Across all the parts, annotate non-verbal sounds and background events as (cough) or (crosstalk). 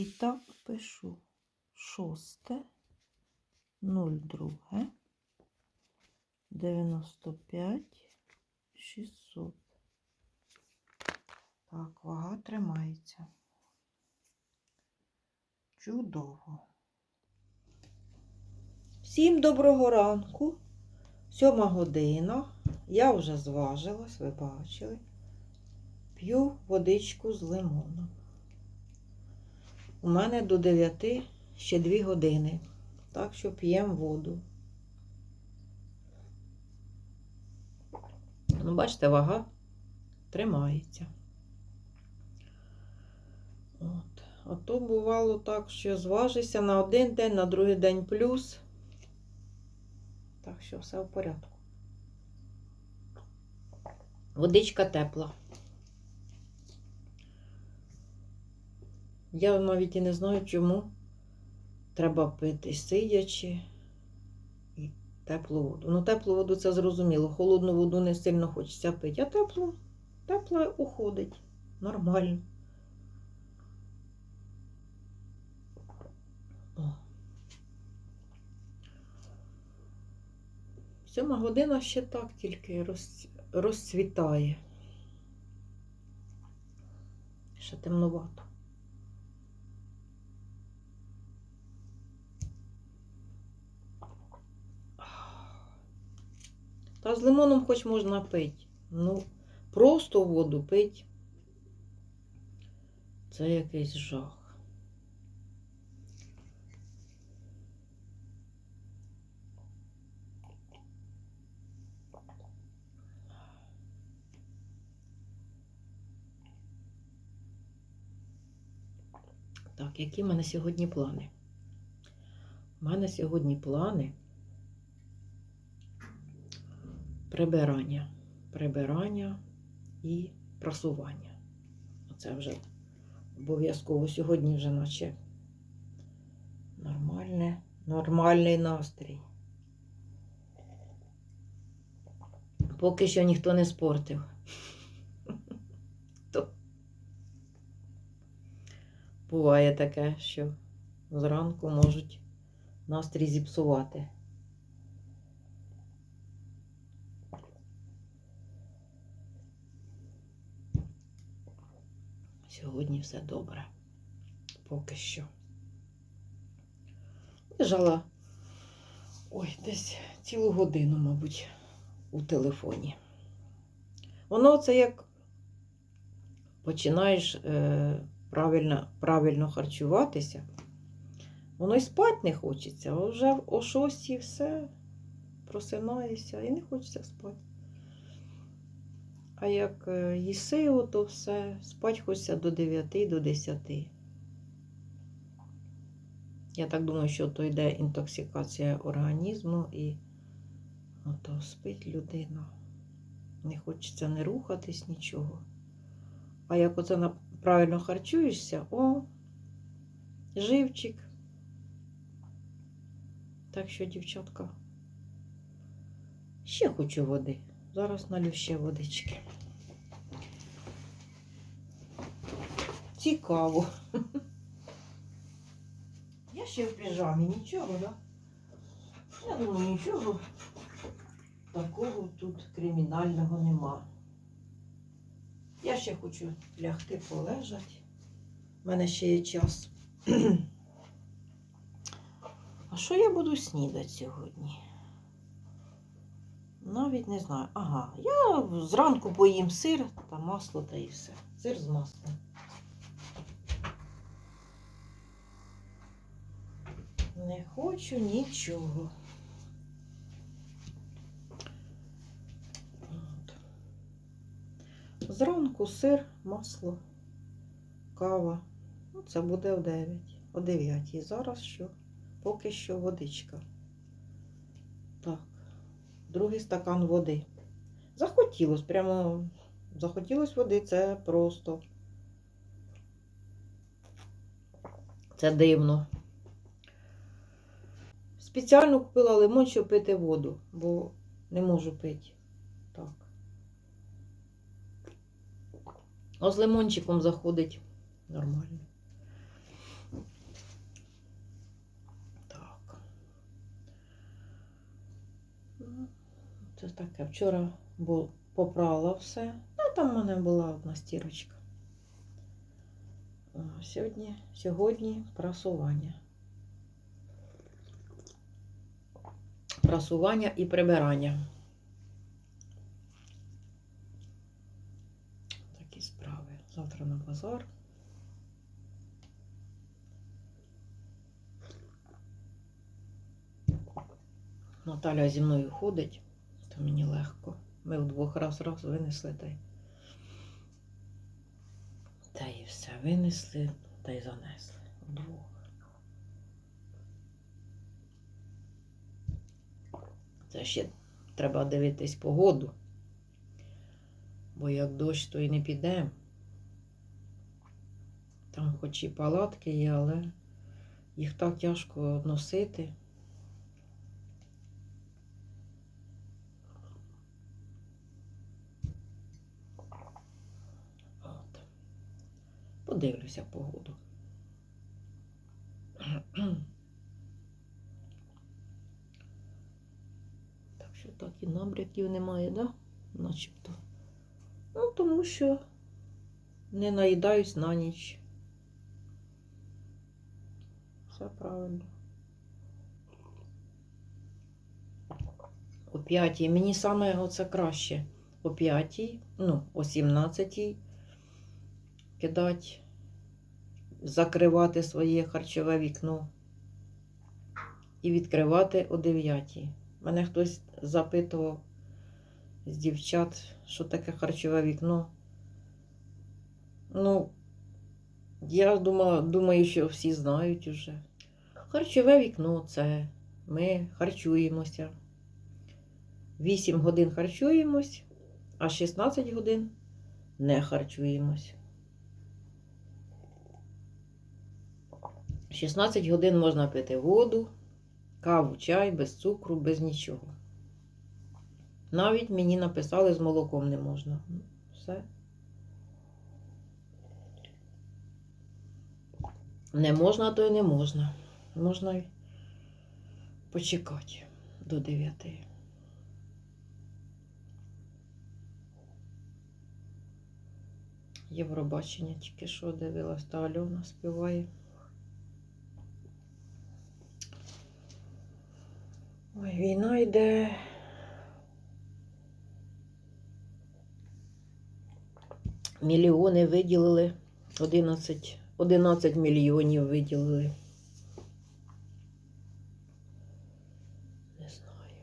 І так пишу шосте, 02, 95, 600. Так, вага тримається. Чудово. Всім доброго ранку. Сьома година. Я вже зважилась, ви бачили. П'ю водичку з лимоном. У мене до 9 ще 2 години. Так що п'ємо воду. Ну, бачите, вага тримається. От. А то бувало так, що зважишся на один день, на другий день плюс. Так що все в порядку. Водичка тепла. Я навіть і не знаю, чому треба пити сидячи і теплу воду. Ну, теплу воду це зрозуміло. Холодну воду не сильно хочеться пити, а теплу, тепла уходить. Нормально. Сьома година ще так тільки роз, розцвітає. Ще темновато. Та з лимоном хоч можна пити. Ну, просто воду пить. Це якийсь жах. Так, які в мене сьогодні плани? У мене сьогодні плани прибирання. Прибирання і прасування. Оце вже обов'язково сьогодні вже наче нормальне, нормальний настрій. Поки що ніхто не спортив. То буває таке, що зранку можуть настрій зіпсувати. Сьогодні все добре. Поки що. Лежала ой, десь цілу годину, мабуть, у телефоні. Воно це як починаєш е, правильно, правильно харчуватися, воно й спати не хочеться, а вже о шостій все просинаєшся і не хочеться спати. А як е, їси, ото все, спать хочеться до 9, до 10. Я так думаю, що то йде інтоксикація організму і ото спить людина. Не хочеться не рухатись, нічого. А як оце правильно харчуєшся, о, живчик. Так що, дівчатка, ще хочу води. Зараз налю ще водички. Цікаво. Я ще в піжамі, нічого, да? Я думаю, нічого такого тут кримінального нема. Я ще хочу лягти полежати. У мене ще є час. (clears throat) А що я буду снідати сьогодні? Навіть не знаю. Ага, я зранку поїм сир та масло та і все. Сир з маслом. Не хочу нічого. Зранку сир, масло, кава. Ну, це буде о 9. О 9. І зараз що? Поки що водичка. Другий стакан води. Захотілось, прямо захотілось води, це просто. Це дивно. Спеціально купила лимон, щоб пити воду, бо не можу пити. Так. З лимончиком заходить нормально. Це таке. Вчора попрала все. Ну, там в мене була одна стірочка. Сьогодні, сьогодні прасування. Прасування і прибирання. Такі справи. Завтра на базар. Наталя зі мною ходить, мені легко. Ми вдвох раз раз винесли та й. Та і все винесли та й занесли вдвох. Це ще треба дивитись погоду. Бо як дощ, то й не підемо. Там хоч і палатки є, але їх так тяжко носити. От. Подивлюся погоду. (clears throat) Так що так і набряків немає, да? Начебто. Ну, тому що не наїдаюсь на ніч. Все правильно. О п'ятій. Мені саме оце краще. О п'ятій, ну, о сімнадцятій кидати, закривати своє харчове вікно і відкривати о 9. Мене хтось запитував з дівчат, що таке харчове вікно. Ну, я думала, думаю, що всі знають уже. Харчове вікно це ми харчуємося. 8 годин харчуємось, а 16 годин не харчуємось. 16 годин можна пити воду, каву, чай, без цукру, без нічого. Навіть мені написали, з молоком не можна. Все. Не можна, то й не можна. Можна й почекати до 9. Євробачення тільки що дивилась, та Альона співає. Ой, війна йде. Мільйони виділили. 11, 11 мільйонів виділили. Не знаю.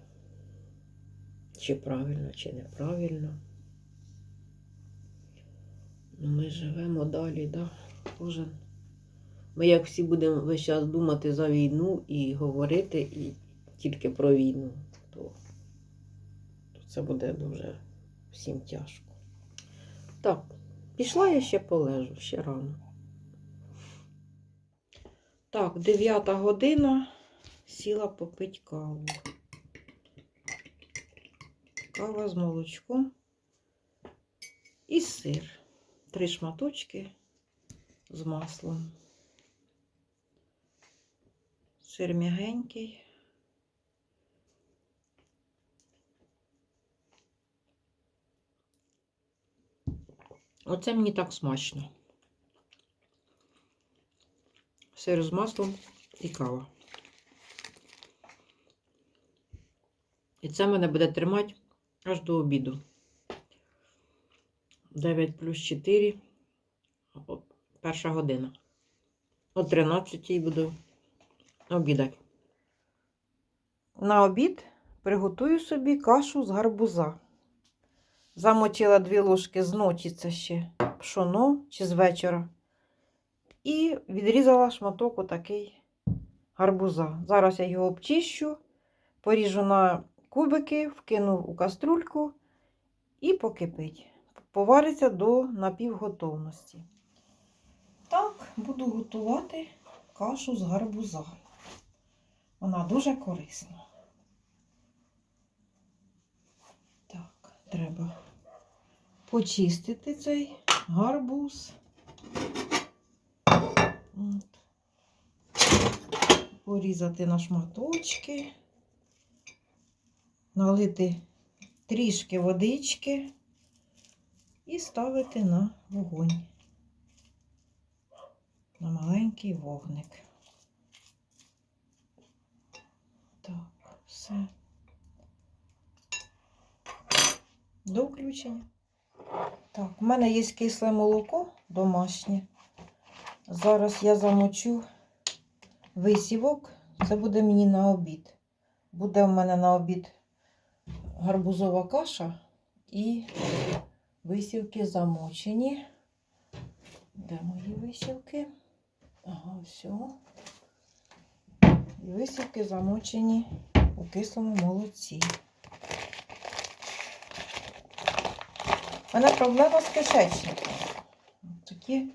Чи правильно, чи неправильно. Ну, ми живемо далі, да? Кожен. Ми як всі будемо весь час думати за війну і говорити і тільки про війну, то, то це буде дуже всім тяжко. Так, пішла я ще полежу, ще рано. Так, 9 година сіла попити каву. Кава з молочком і сир. Три шматочки з маслом. Сир м'ягенький. Оце мені так смачно. Сир з маслом і кава. І це мене буде тримати аж до обіду. 9 плюс 4. Перша година. О 13 буду обідати. На обід приготую собі кашу з гарбуза. Замочила дві ложки з ночі, це ще пшоно чи з вечора. І відрізала шматок отакий гарбуза. Зараз я його обчищу, поріжу на кубики, вкину у каструльку і покипить. Повариться до напівготовності. Так, буду готувати кашу з гарбуза. Вона дуже корисна. Так, треба почистити цей гарбуз. От. Порізати на шматочки, налити трішки водички і ставити на вогонь. На маленький вогник. Так, все. До включення. Так, у мене є кисле молоко домашнє. Зараз я замочу висівок. Це буде мені на обід. Буде в мене на обід гарбузова каша і висівки замочені. Де мої висівки? Ага, все. І висівки замочені у кислому молоці. У мене проблема з кишечником. Такі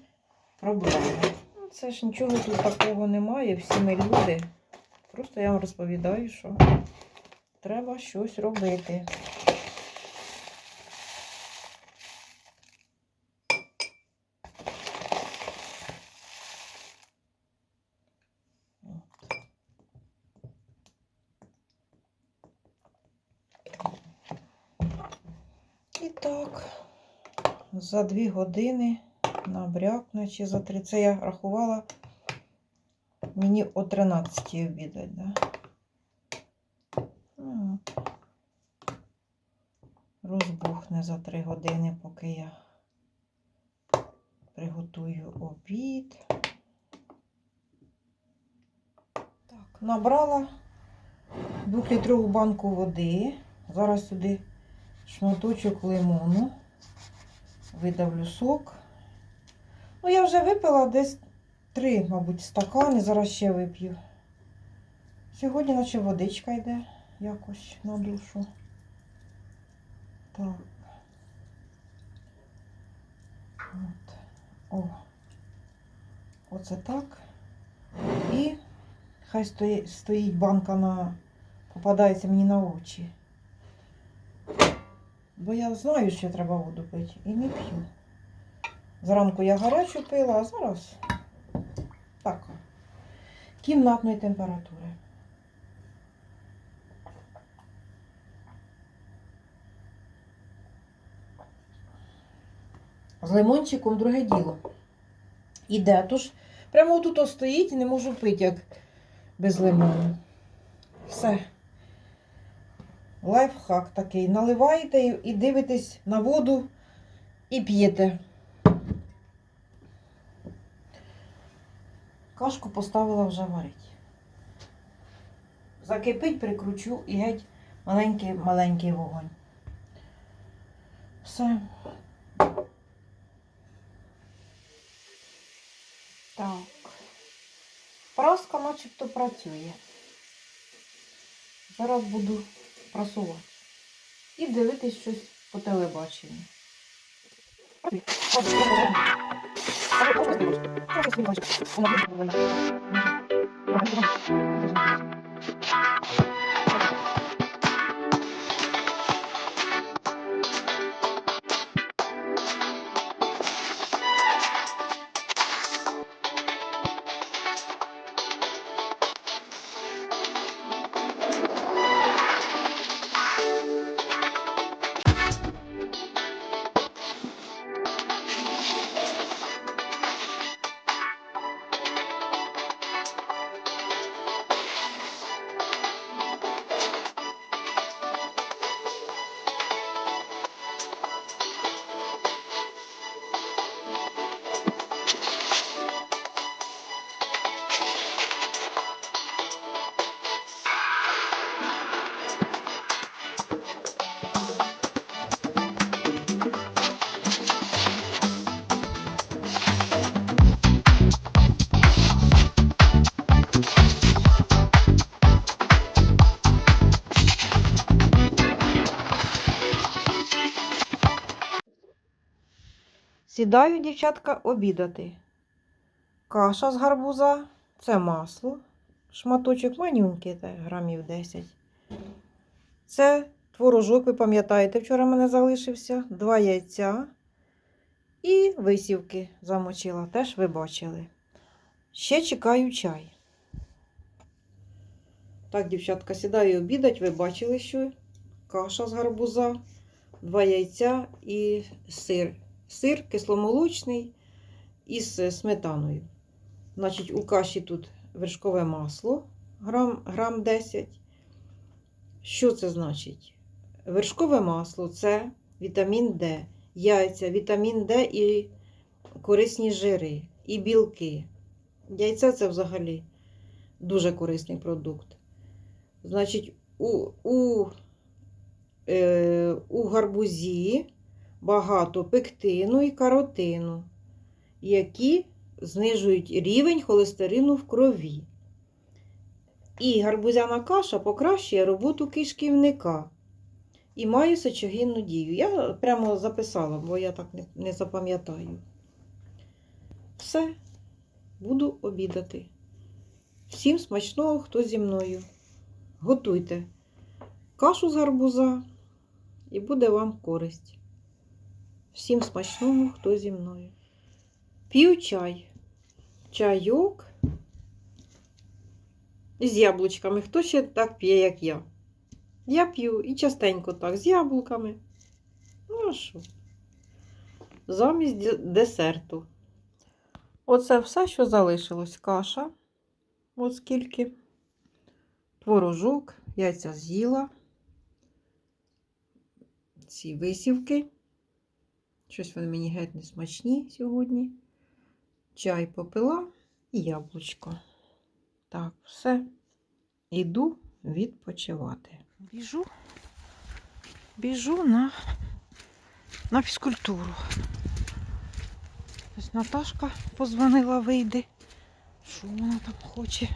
проблеми. Ну, Це ж нічого тут такого немає, всі ми люди. Просто я вам розповідаю, що треба щось робити. От. І так, за дві години набрякне чи за три. Це я рахувала мені о 13 обідать, да? Ну. Розбухне за три години, поки я приготую обід. Так, набрала двохлітрову банку води. Зараз сюди шматочок лимону. Видавлю сок. Ну, я вже випила десь три, мабуть, стакани, зараз ще вип'ю. Сьогодні наче водичка йде якось на душу. Так. От. О. Оце так. І хай стоїть, банка на попадається мені на очі. Бо я знаю, що треба воду пити і не п'ю. Зранку я гарячу пила, а зараз так. Кімнатної температури. З лимончиком друге діло. Іде, тож прямо тут стоїть і не можу пити, як без лимону. Все. Лайфхак такий. Наливаєте і- дивитесь на воду і п'єте. Кашку поставила вже варити. Закипить, прикручу і геть маленький маленький вогонь. Все. Так. Праска начебто працює. Зараз буду прасувати. І дивитись щось по телебаченню. Сідаю, дівчатка, обідати. Каша з гарбуза, це масло. Шматочок манюнький, так, грамів 10. Це творожок, ви пам'ятаєте, вчора мене залишився. Два яйця. І висівки замочила, теж ви бачили. Ще чекаю чай. Так, дівчатка, сідаю обідать, ви бачили, що каша з гарбуза, два яйця і сир. Сир кисломолочний із е, сметаною. Значить, у каші тут вершкове масло грам, грам 10. Що це значить? Вершкове масло це вітамін Д, яйця, вітамін Д і корисні жири, і білки. Яйця це взагалі дуже корисний продукт. Значить, у, у, е, у гарбузі багато пектину і каротину, які знижують рівень холестерину в крові. І гарбузяна каша покращує роботу кишківника і має сечогінну дію. Я прямо записала, бо я так не запам'ятаю. Все, буду обідати. Всім смачного, хто зі мною. Готуйте кашу з гарбуза і буде вам користь. Всім смачного, хто зі мною. П'ю чай. Чайок з яблучками. Хто ще так п'є, як я? Я п'ю і частенько так, з яблуками. Ну, а що? Замість десерту. Оце все, що залишилось. Каша. От скільки. Творожок, яйця з'їла. Ці висівки. Щось вони мені геть не смачні сьогодні. Чай попила і яблучко. Так, все. Іду відпочивати. Біжу, біжу на, на фізкультуру. Ось Наташка позвонила, вийде. Що вона там хоче?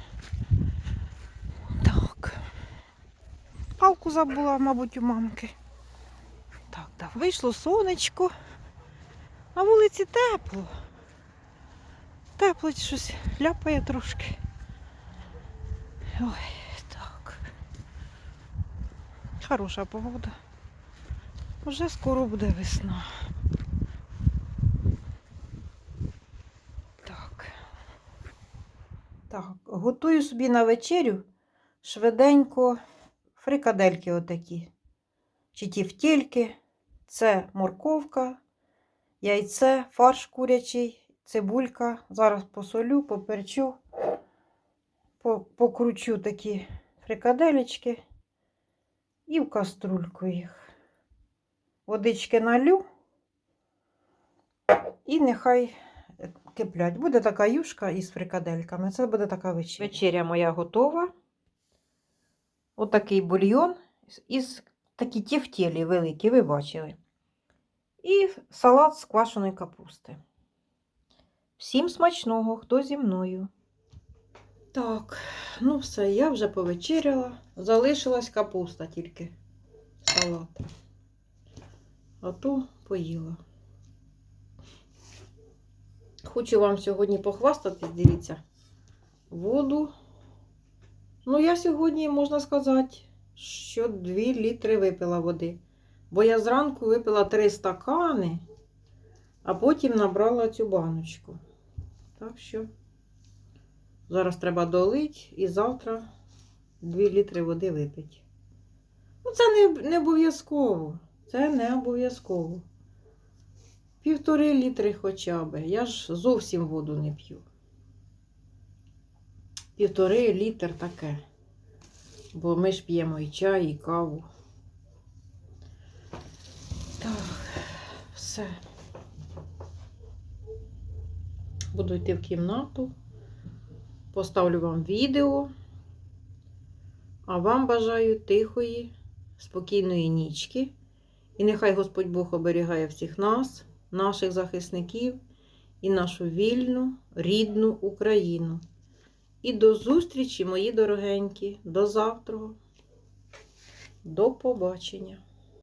Так. Палку забула, мабуть, у мамки. Так, да. Вийшло сонечко. На вулиці тепло. Тепло щось ляпає трошки. Ой, так. Хороша погода. Вже скоро буде весна. Так. Так, готую собі на вечерю швиденько фрикадельки отакі. Чи тівтільки. Це морковка, яйце, фарш курячий, цибулька. Зараз посолю, поперчу, покручу такі фрикаделечки і в каструльку їх. Водички налю і нехай е, киплять. Буде така юшка із фрикадельками. Це буде така вечеря. Вечеря моя готова. Отакий бульйон із такі тівтєлі великі, ви бачили. І салат з квашеної капусти. Всім смачного, хто зі мною. Так, ну все, я вже повечеряла. Залишилась капуста тільки салата. А то поїла. Хочу вам сьогодні похвастатись, дивіться, воду. Ну, я сьогодні, можна сказати, що 2 літри випила води. Бо я зранку випила 3 стакани, а потім набрала цю баночку. Так що зараз треба долити і завтра 2 літри води випити. Ну, це не, не обов'язково. Це не обов'язково. Півтори літри хоча б. Я ж зовсім воду не п'ю. Півтори літр таке. Бо ми ж п'ємо і чай, і каву. Так, все. Буду йти в кімнату. Поставлю вам відео. А вам бажаю тихої, спокійної нічки. І нехай Господь Бог оберігає всіх нас, наших захисників і нашу вільну, рідну Україну. І до зустрічі, мої дорогенькі, до завтра. До побачення.